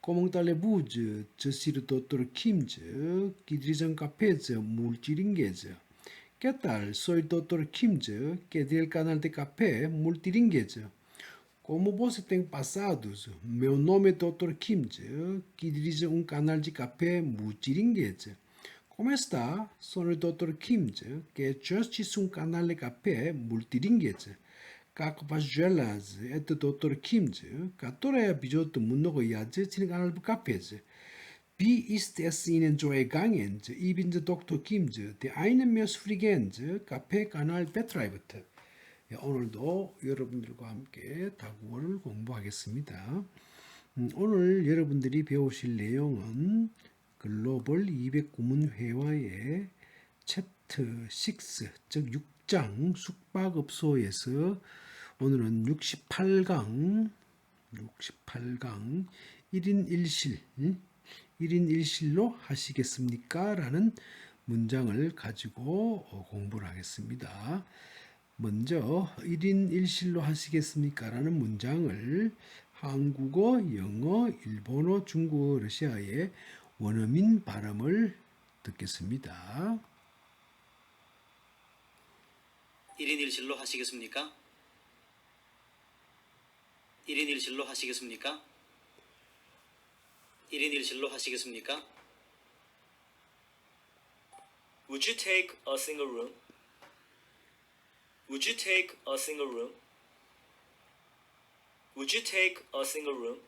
꼬몽달래 부즈, 저시르 도토르 킴즈, 기드리전 카페즈, 물티링게즈. 깨딸 소이 도토르 킴즈, 깨딜 canal de café, multilingues. Como você tem passado? Meu nome é Dr. Kimz, que dirige um canal de café multilingues. Como está? Sou o Dr. Kimz, que justiça um canal de café multilingues. как пожелать это доктор Кимджи, которая бежит много язе чинганал в кафезе. Би ist es ihnen so ergangen, eben der Doktor Kim즈, der eine Meeresfregenz, 카페 канал Betreibt. 예, 오늘도 여러분들과 함께 다국어를 공부하겠습니다. 음, 오늘 여러분들이 배우실 내용은 글로벌 200구문회화의 챕터 6, 즉 6장 숙박업소에서 오늘은 68강 68강 1인 1실 1인 1실로 하시겠습니까? 라는 문장을 가지고 어, 공부를 하겠습니다. 먼저 1인 1실로 하시겠습니까? 라는 문장을 한국어, 영어, 일본어, 중국어, 러시아의 원어민 발음을 듣겠습니다. 1인 1실로 하시겠습니까? 1인 1실로 하시겠습니까? 1인 1실로 하시겠습니까? Would you take a single room? Would you take a single room? Would you take a single room?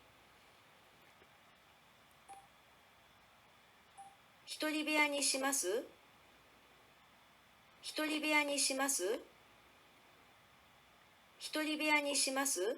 一人部屋にします一人部屋にします一人部屋にします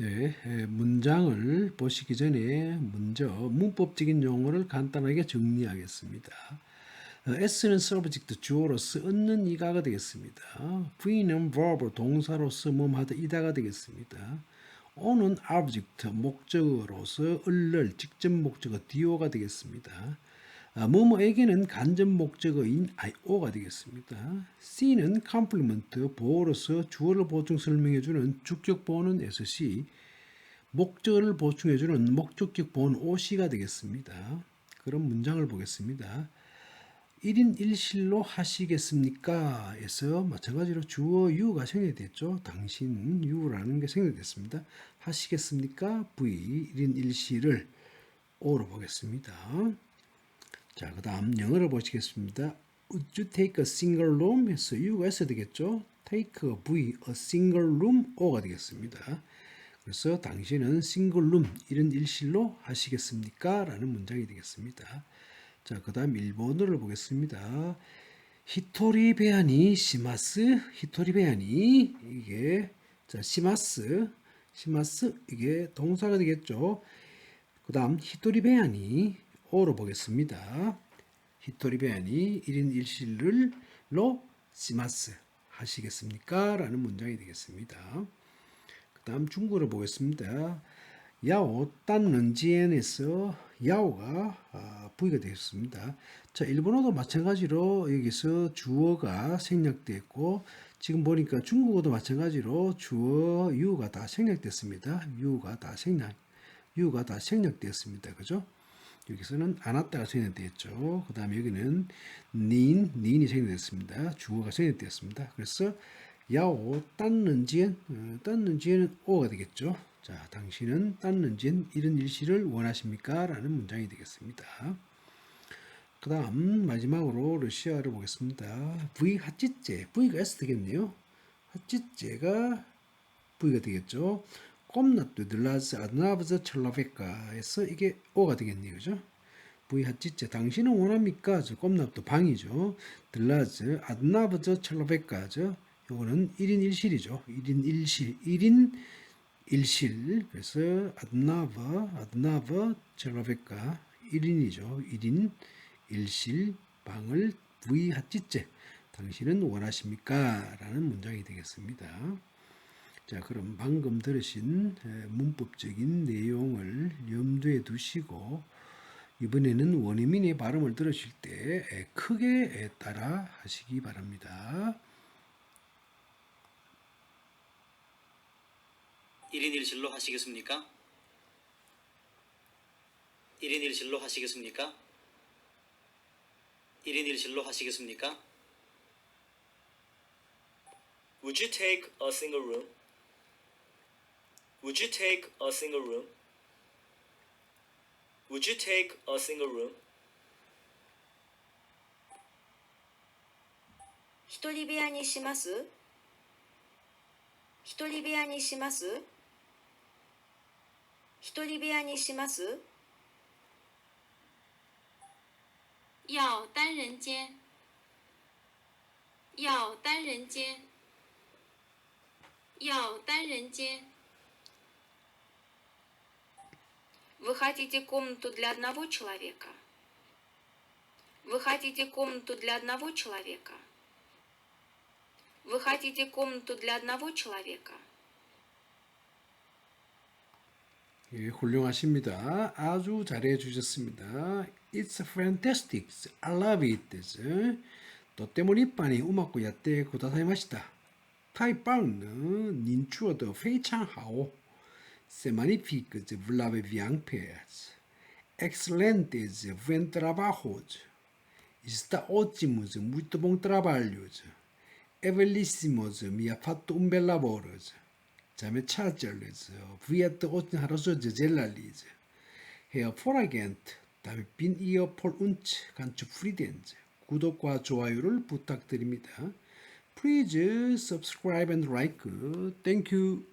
네, 에, 문장을 보시기 전에 먼저 문법적인 용어를 간단하게 정리하겠습니다. 어, S는 subject 주어로서 얻는 이가가 되겠습니다. V는 verb 동사로서 뭐하다 이다가 되겠습니다. O는 object 목적어로서 을를 직접 목적어 do가 되겠습니다. 아, 뭐뭐에게는 간접 목적어인 IO가 되겠습니다. C는 complement 보어로서 주어를 보충 설명해주는 주격 보어는 SC, 목적어를 보충해주는 목적격 보어는 OC가 되겠습니다. 그런 문장을 보겠습니다. 1인 1실로 하시겠습니까? 에서 마찬가지로 주어 유가 생략됐죠. 당신 유라는 게 생략됐습니다. 하시겠습니까? V 1인 1실을 O로 보겠습니다. 자, 그 다음 영어로 보시겠습니다. Would you take a single room? 해서 U가 되겠죠. take v, a single room, o가 되겠습니다. 그래서 당신은 single room, 이런 일실로 하시겠습니까? 라는 문장이 되겠습니다. 자, 그 다음 일본어를 보겠습니다. 히토리 베안이 시마스, 히토리 베안이 이게 자, 시마스, 시마스 이게 동사가 되겠죠. 그 다음 히토리 베안이 5로 보겠습니다. 히토리베아니 1인 1실로 시마스 하시겠습니까? 라는 문장이 되겠습니다. 그 다음 중국어를 보겠습니다. 야오 딴런지엔에서 야오가 아, 부위가 되겠습니다. 자 일본어도 마찬가지로 여기서 주어가 생략됐고 지금 보니까 중국어도 마찬가지로 주어 유가 다 생략됐습니다. 유가 다 생략 유가 다 생략됐습니다. 그죠? 여기서는 안았다가 생략되었죠. 그 다음에 여기는 닌, 닌이 생략됐습니다. 주어가 생략되었습니다. 그래서 야오 딴는지엔, 어, 딴는지에는 오가 되겠죠. 자, 당신은 딴는지엔 이런 일시를 원하십니까? 라는 문장이 되겠습니다. 그 다음 마지막으로 러시아를 보겠습니다. V 핫찌째. V가 S 되겠네요. 핫찌째가 V가 되겠죠. 꼼나뚜 들라즈 아드나브즈 첼라베카에서 이게 O가 되겠네요. 그죠? 핫찌째. 당신은 원합니까? 저 꼼나뚜 방이죠. 들라즈 아드나브즈 첼라베카죠. 요거는 1인 1실이죠. 1인 1실. 1인 1실. 그래서 아드나버 아드나버 첼라베카 1인이죠. 1인 1실 방을 핫찌째. 당신은 원하십니까? 라는 문장이 되겠습니다. 자, 그럼 방금 들으신 에, 문법적인 내용을 염두에 두시고 이번에는 원어민의 발음을 들으실 때 에, 크게 에, 따라 하시기 바랍니다. 1인 1실로 하시겠습니까? 1인 1실로 하시겠습니까? 1인 1실로 하시겠습니까? Would you take a single room? Would you take a single room? Would you take a single room? 一人部屋にします一人部屋にします一人部屋にします要单人间，要单人间，要单人间，Вы хотите комнату для одного человека? Вы хотите комнату для одного человека? Вы хотите комнату для одного человека? 예, 훌륭하십니다. 아주 잘해 주셨습니다. It's fantastic. I love it. とっても立派にうまくやってくださいました。太棒了，您做的非常好。 C'est magnifique, vous l'avez bien fait. Excelente, buen trabajo. Está ótimo, muito bom trabalho. É bellissimo, mi ha fatto un bel lavoro. 잠에 차절레즈 위에트 오tin 하루소즈 젤랄리즈 헤어 포라겐트 다음에 빈 이어 폴 운츠 간추 프리덴즈 구독과 좋아요를 부탁드립니다. Please subscribe and like. Thank you.